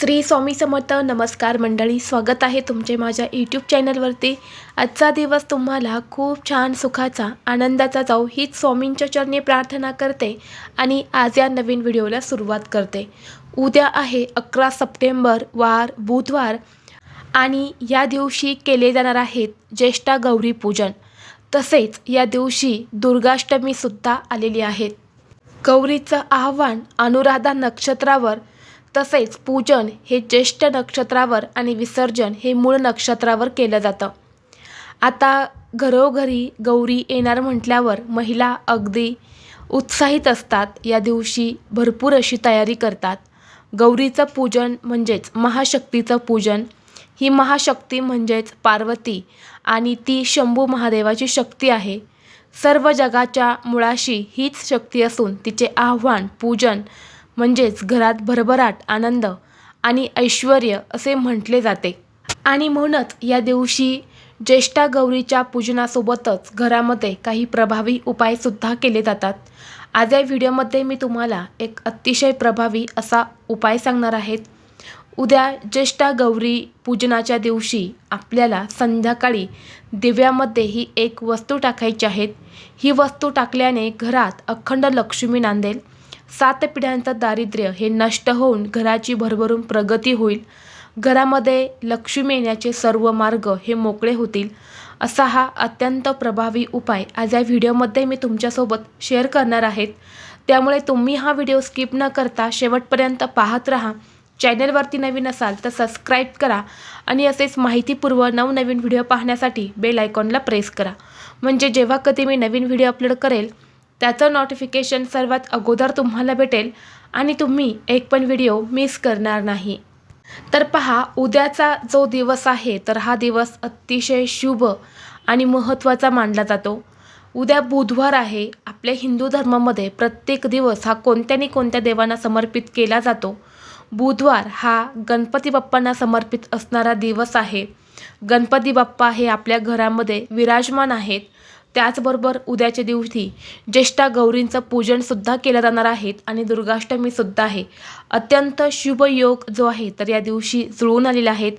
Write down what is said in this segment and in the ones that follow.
श्री स्वामी समर्थ नमस्कार मंडळी स्वागत आहे तुमचे माझ्या यूट्यूब चॅनलवरती आजचा दिवस तुम्हाला खूप छान सुखाचा आनंदाचा जाऊ हीच स्वामींच्या चरणी प्रार्थना करते आणि आज या नवीन व्हिडिओला सुरुवात करते. उद्या आहे अकरा सप्टेंबर वार बुधवार आणि या दिवशी केले जाणार आहेत ज्येष्ठा गौरी पूजन. तसेच या दिवशी दुर्गाष्टमीसुद्धा आलेली आहेत गौरीचं आव्हान अनुराधा नक्षत्रावर तसेच पूजन हे ज्येष्ठ नक्षत्रावर आणि विसर्जन हे मूळ नक्षत्रावर केलं जातं. आता घरोघरी गौरी येणार म्हटल्यावर महिला अगदी उत्साहित असतात. या दिवशी भरपूर अशी तयारी करतात. गौरीचं पूजन म्हणजेच महाशक्तीचं पूजन. ही महाशक्ती म्हणजेच पार्वती आणि ती शंभू महादेवाची शक्ती आहे. सर्व जगाच्या मुळाशी हीच शक्ती असून तिचे आव्हान पूजन म्हणजेच घरात भरभराट आनंद आणि ऐश्वर असे म्हटले जाते. आणि म्हणूनच या दिवशी ज्येष्ठा गौरीच्या पूजनासोबतच घरामध्ये काही प्रभावी उपायसुद्धा केले जातात. आज या व्हिडिओमध्ये मी तुम्हाला एक अतिशय प्रभावी असा उपाय सांगणार आहेत उद्या ज्येष्ठा गौरी पूजनाच्या दिवशी आपल्याला संध्याकाळी दिव्यामध्ये ही एक वस्तू टाकायची आहेत ही वस्तू टाकल्याने घरात अखंड लक्ष्मी नांदेल सात पिढ्यांचं दारिद्र्य हे नष्ट होऊन घराची भरभरून प्रगती होईल. घरामध्ये लक्ष्मी येण्याचे सर्व मार्ग हे मोकळे होतील. असा हा अत्यंत प्रभावी उपाय आज या व्हिडिओमध्ये मी तुमच्यासोबत शेअर करणार आहेत. त्यामुळे तुम्ही हा व्हिडिओ स्किप न करता शेवटपर्यंत पाहत राहा. चॅनलवरती नवीन असाल तर सबस्क्राईब करा आणि असेच माहितीपूर्व नवनवीन व्हिडिओ पाहण्यासाठी बेल आयकॉनला प्रेस करा. म्हणजे जेव्हा कधी मी नवीन व्हिडिओ अपलोड करेल त्याचं नोटिफिकेशन सर्वात अगोदर तुम्हाला भेटेल आणि तुम्ही एक पण व्हिडिओ मिस करणार नाही. तर पहा उद्याचा जो दिवस आहे तर हा दिवस अतिशय शुभ आणि महत्त्वाचा मानला जातो. उद्या बुधवार आहे. आपल्या हिंदू धर्मामध्ये प्रत्येक दिवस हा कोणत्यानी कोणत्या देवांना समर्पित केला जातो. बुधवार हा गणपती बाप्पांना समर्पित असणारा दिवस आहे. गणपती बाप्पा हे आपल्या घरामध्ये विराजमान आहेत. त्याचबरोबर उद्याच्या दिवशी ज्येष्ठा गौरींचं पूजनसुद्धा केलं जाणार आहेत आणि दुर्गाष्टमीसुद्धा आहे. अत्यंत शुभ योग जो आहे तर या दिवशी जुळून आलेला आहेत.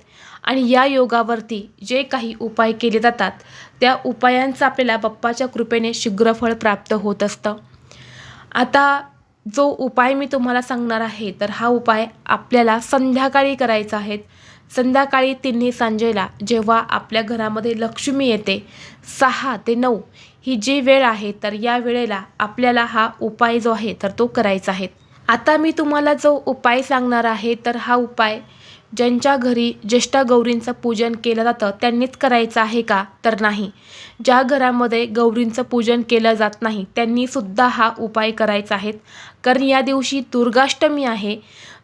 आणि या योगावरती जे काही उपाय केले जातात त्या उपायांचं आपल्याला बाप्पाच्या कृपेने शीघ्रफळ प्राप्त होत असतं. आता जो उपाय मी तुम्हाला सांगणार आहे तर हा उपाय आपल्याला संध्याकाळी करायचा आहे. संध्याकाळी तिन्ही सांजेला जेव्हा आपल्या घरामध्ये लक्ष्मी येते सहा ते नऊ ही जी वेळ आहे तर या वेळेला आपल्याला हा उपाय जो आहे तर तो करायचा आहे. आता मी तुम्हाला जो उपाय सांगणार आहे तर हा उपाय ज्यांच्या घरी ज्येष्ठा गौरींचं पूजन केलं जातं त्यांनीच करायचं आहे का? तर नाही. ज्या घरामध्ये गौरींचं पूजन केलं जात नाही त्यांनीसुद्धा हा उपाय करायचा आहे. कारण या दिवशी दुर्गाष्टमी आहे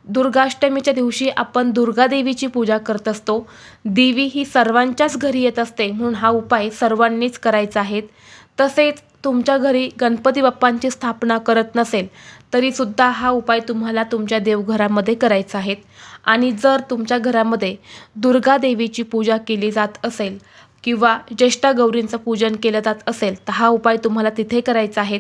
दुर्गाष्टमीच्या दिवशी आपण दुर्गादेवीची पूजा करत असतो. देवी ही सर्वांच्याच घरी येत असते म्हणून हा उपाय सर्वांनीच करायचा आहे. तसेच तुमच्या घरी गणपती बाप्पांची स्थापना करत नसेल तरीसुद्धा हा उपाय तुम्हाला तुमच्या देवघरामध्ये करायचा आहे. आणि जर तुमच्या घरामध्ये दुर्गादेवीची पूजा केली जात असेल किंवा ज्येष्ठा गौरींचं पूजन केलं जात असेल तर हा उपाय तुम्हाला तिथे करायचा आहे.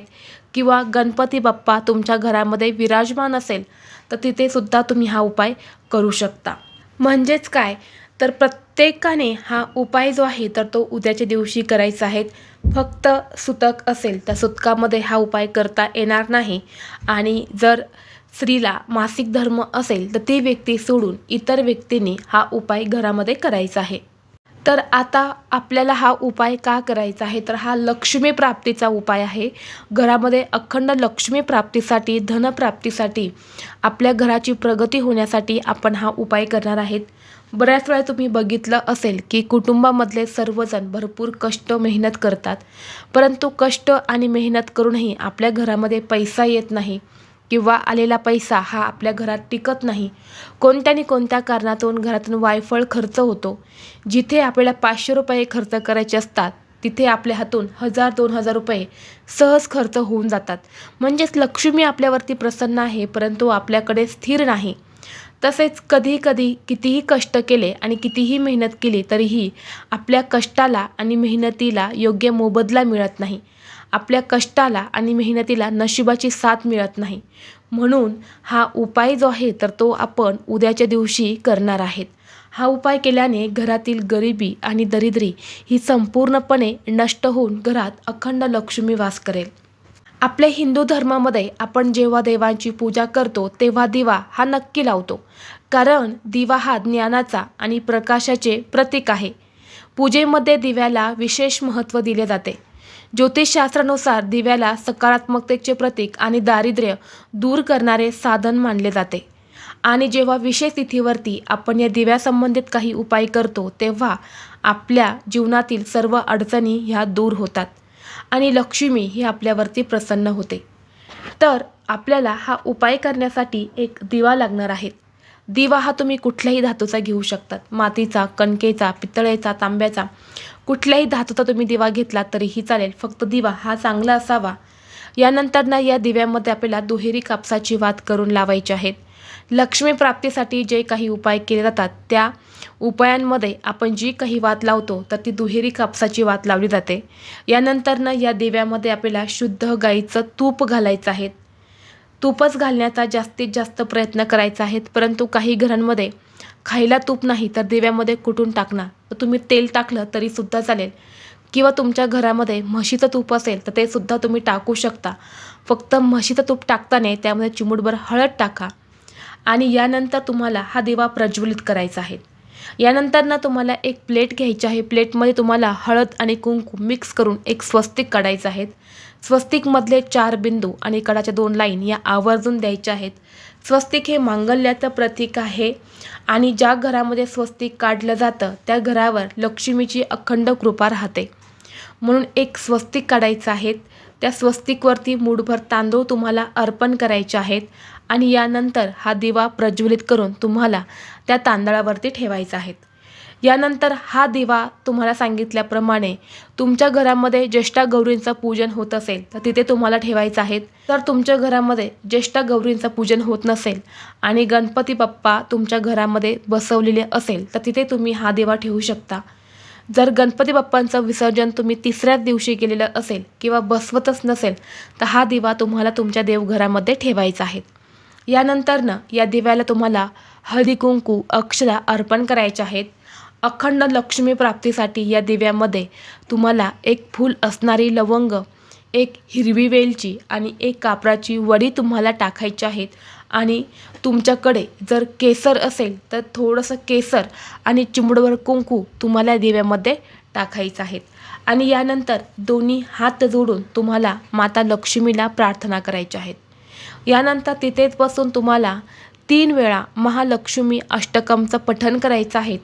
किंवा गणपती बाप्पा तुमच्या घरामध्ये विराजमान असेल तर तिथेसुद्धा तुम्ही हा उपाय करू शकता. म्हणजेच काय? तर प्रत्येकाने हा उपाय जो आहे तर तो उद्याच्या दिवशी करायचा आहे. फक्त सुतक असेल तर सुतकामध्ये हा उपाय करता येणार नाही. आणि जर स्त्रीला मासिक धर्म असेल तर ती व्यक्ती सोडून इतर व्यक्तींनी हा उपाय घरामध्ये करायचा आहे. तर आता आपल्याला हा उपाय का करायचा आहे? तर हा लक्ष्मी प्राप्तीचा उपाय आहे. घरामध्ये अखंड लक्ष्मी प्राप्तीसाठी धनप्राप्तीसाठी आपल्या घराची प्रगती होण्यासाठी आपण हा उपाय करणार आहेत. बऱ्याच वेळा तुम्ही बघितलं असेल की कुटुंबामधले सर्वजण भरपूर कष्ट मेहनत करतात. परंतु कष्ट आणि मेहनत करूनही आपल्या घरामध्ये पैसा येत नाही. किंवा आलेला पैसा हा आपल्या घरात टिकत नाही. कोणत्या आणि कोणत्या कारणातून घरातून वायफळ खर्च होतो? जिथे आपल्याला पाचशे रुपये खर्च करायचे असतात तिथे आपल्या हातून हजार दोन हजार रुपये सहज खर्च होऊन जातात. म्हणजेच लक्ष्मी आपल्यावरती प्रसन्न आहे परंतु आपल्याकडे स्थिर नाही. तसेच कधी कधी कितीही कष्ट केले आणि कितीही मेहनत केली तरीही आपल्या कष्टाला आणि मेहनतीला योग्य मोबदला मिळत नाही. आपल्या कष्टाला आणि मेहनतीला नशिबाची साथ मिळत नाही. म्हणून हा उपाय जो आहे तर तो आपण उद्याच्या दिवशी करणार आहेत. हा उपाय केल्याने घरातील गरिबी आणि दरिद्री ही संपूर्णपणे नष्ट होऊन घरात अखंड लक्ष्मी वास करेल. आपल्या हिंदू धर्मामध्ये आपण जेव्हा देवांची पूजा करतो तेव्हा दिवा हा नक्की लावतो. कारण दिवा हा ज्ञानाचा आणि प्रकाशाचे प्रतीक आहे. पूजेमध्ये दिव्याला विशेष महत्त्व दिले जाते. ज्योतिषशास्त्रानुसार दिव्याला सकारात्मकतेचे प्रतीक आणि दारिद्र्य दूर करणारे साधन मानले जाते. आणि जेव्हा विशेष तिथीवरती आपण या दिव्यासंबंधित काही उपाय करतो तेव्हा आपल्या जीवनातील सर्व अडचणी ह्या दूर होतात आणि लक्ष्मी ही आपल्यावरती प्रसन्न होते. तर आपल्याला हा उपाय करण्यासाठी एक दिवा लागणार आहे. दिवा हा तुम्ही कुठल्याही धातूचा घेऊ शकतात. मातीचा कणकेचा पितळेचा तांब्याचा. कुठल्याही धातूचा तुम्ही दिवा घेतला तरीही चालेल. फक्त दिवा हा चांगला असावा. यानंतर ना या दिव्यामध्ये आपल्याला दुहेरी कापसाची वात करून लावायची आहेत. लक्ष्मी प्राप्तीसाठी जे काही उपाय केले जातात त्या उपायांमध्ये आपण जी काही वात लावतो तर ती दुहेरी कापसाची वात लावली जाते. यानंतर ना या दिव्यामध्ये आपल्याला शुद्ध गाईचं तूप घालायचं आहे. तूपच घालण्याचा जास्तीत जास्त प्रयत्न करायचा आहे परंतु काही घरांमध्ये खायला तूप नाही तर दिव्यामध्ये कुटून टाकणार. तुम्ही तेल टाकलं तरीसुद्धा चालेल. किंवा तुमच्या घरामध्ये म्हशीचं तूप असेल तर ते सुद्धा तुम्ही टाकू शकता. फक्त म्हशीचं तूप टाकताना त्यामध्ये चिमूटभर हळद टाका. आणि यानंतर तुम्हाला हा दिवा प्रज्वलित करायचा आहे. यानंतर ना तुम्हाला एक प्लेट घ्यायची आहे. प्लेटमध्ये तुम्हाला हळद आणि कुंकू मिक्स करून एक स्वस्तिक काढायचं आहे. स्वस्तिकमधले चार बिंदू आणि कडाच्या दोन लाईन या आवर्जून द्यायच्या आहेत. स्वस्तिक हे मांगल्याचं प्रतीक आहे. आणि ज्या घरामध्ये स्वस्तिक काढलं जातं त्या घरावर लक्ष्मीची अखंड कृपा राहते. म्हणून एक स्वस्तिक काढायचं आहे. त्या स्वस्तिकवरती मूठभर तांदूळ तुम्हाला अर्पण करायचे आहेत. आणि यानंतर हा दिवा प्रज्वलित करून तुम्हाला त्या तांदळावरती ठेवायचा आहेत यानंतर हा दिवा तुम्हाला सांगितल्याप्रमाणे तुमच्या घरामध्ये ज्येष्ठा गौरींचं पूजन होत असेल तर तिथे तुम्हाला ठेवायचं आहे. तर तुमच्या घरामध्ये ज्येष्ठा गौरींचं पूजन होत नसेल आणि गणपती बाप्पा तुमच्या घरामध्ये बसवलेले असेल तर तिथे तुम्ही हा दिवा ठेवू शकता. जर गणपती बाप्पांचं विसर्जन तुम्ही तिसऱ्याच दिवशी केलेलं असेल किंवा बसवतच नसेल तर हा दिवा तुम्हाला तुमच्या देवघरामध्ये ठेवायचा आहे. यानंतरनं या दिव्याला तुम्हाला हळदी कुंकू अक्षरा अर्पण करायच्या आहेत. अखंड लक्ष्मी प्राप्तीसाठी या दिव्यामध्ये तुम्हाला एक फूल असणारी लवंग एक हिरवी वेलची आणि एक कापराची वडी तुम्हाला टाकायची आहेत. आणि तुमच्याकडे जर केसर असेल तर थोडंसं केसर आणि चिमडवर कुंकू तुम्हाला दिव्यामध्ये टाकायचं आहेत. आणि यानंतर दोन्ही हात जोडून तुम्हाला माता लक्ष्मीला प्रार्थना करायच्या आहेत. यानंतर तिथेच बसून तुम्हाला तीन वेळा महालक्ष्मी अष्टकमचं पठण करायचं आहे.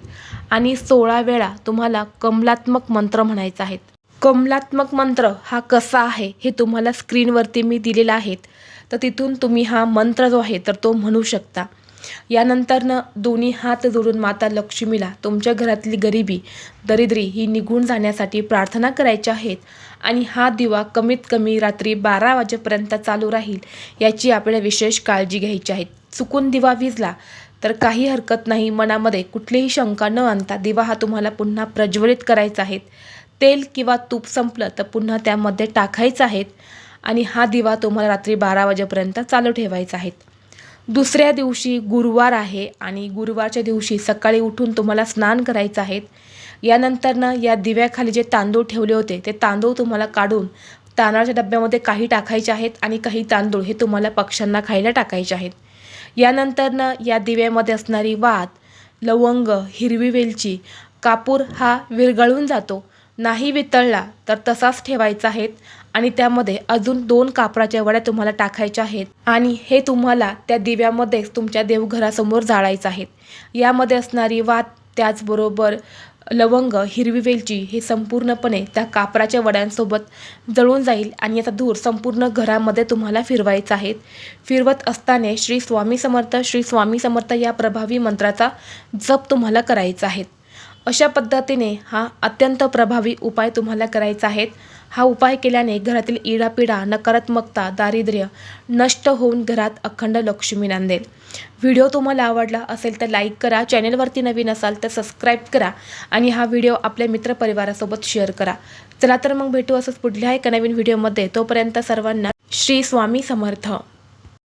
आणि सोळा वेळा तुम्हाला कमलात्मक मंत्र म्हणायचा आहेत. कमलात्मक मंत्र हा कसा आहे हे तुम्हाला स्क्रीनवरती मी दिलेला आहे तर तिथून तुम्ही हा मंत्र जो आहे तर तो म्हणू शकता. यानंतरनं दोन्ही हात जोडून माता लक्ष्मीला तुमच्या घरातली गरिबी दरिद्री ही निघून जाण्यासाठी प्रार्थना करायच्या आहेत आणि हा दिवा कमीत कमी रात्री बारा वाजेपर्यंत चालू राहील याची आपल्याला विशेष काळजी घ्यायची आहे. चुकून दिवा विजला तर काही हरकत नाही मनामध्ये कुठलीही शंका न आणता दिवा हा तुम्हाला पुन्हा प्रज्वलित करायचा आहे. तेल किंवा तूप संपलं तर पुन्हा त्यामध्ये टाकायचं आहेत आणि हा दिवा तुम्हाला रात्री बारा वाजेपर्यंत चालू ठेवायचा आहे. दुसऱ्या दिवशी गुरुवार आहे आणि गुरुवारच्या दिवशी सकाळी उठून तुम्हाला स्नान करायचं आहे. यानंतरनं या दिव्याखाली जे तांदूळ ठेवले होते ते तांदूळ तुम्हाला काढून तांदळाच्या डब्यामध्ये काही टाकायचे आहेत आणि काही तांदूळ हे तुम्हाला पक्ष्यांना खायला टाकायचे आहेत. यानंतरनं या दिव्यामध्ये असणारी वात लवंग हिरवी वेलची कापूर हा विरघळून जातो. नाही वितळला तर तसाच ठेवायचा आहेत आणि त्यामध्ये अजून दोन कापराच्या वड्या तुम्हाला टाकायच्या आहेत आणि हे तुम्हाला त्या दिव्यामध्येच तुमच्या देवघरासमोर जाळायचं आहेत यामध्ये असणारी वात त्याचबरोबर लवंग हिरवी वेलची हे संपूर्णपणे त्या कापराच्या वड्यांसोबत जळून जाईल आणि याचा धूर संपूर्ण घरामध्ये तुम्हाला फिरवायचा आहे. फिरवत असताना श्री स्वामी समर्थ श्री स्वामी समर्थ या प्रभावी मंत्राचा जप तुम्हाला करायचा आहे. अशा पद्धतीने हा अत्यंत प्रभावी उपाय तुम्हाला करायचा आहे. हा उपाय केल्याने घरातील इडापिडा नकारात्मकता दारिद्र्य नष्ट होऊन घरात अखंड लक्ष्मी नांदेल. व्हिडिओ तुम्हाला आवडला असेल तर लाईक करा चॅनेलवरती नवीन असाल तर सबस्क्राईब करा आणि हा व्हिडिओ आपल्या मित्रपरिवारासोबत शेअर करा. चला तर मग भेटू असंच पुढल्या एका नवीन व्हिडिओमध्ये. तोपर्यंत सर्वांना श्री स्वामी समर्थ.